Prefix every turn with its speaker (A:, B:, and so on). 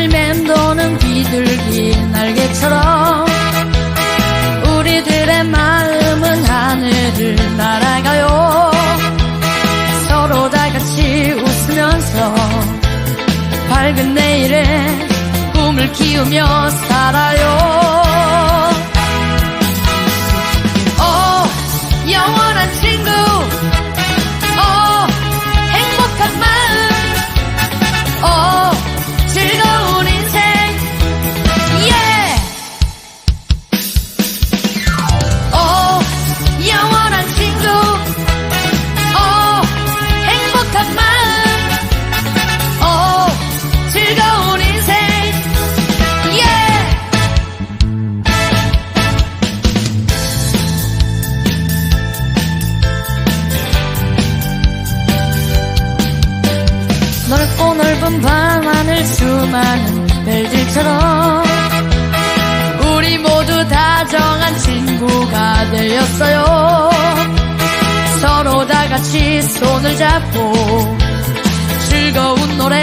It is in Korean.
A: 밤을 맴도는 비둘기 날개처럼 우리들의 마음은 하늘을 날아가요. 서로 다 같이 웃으면서 밝은 내일에 꿈을 키우며 살아요. 어 영원한 친구. 넓은 밤하늘 수많은 별들처럼 우리 모두 다정한 친구가 되었어요. 서로 다 같이 손을 잡고 즐거운 노래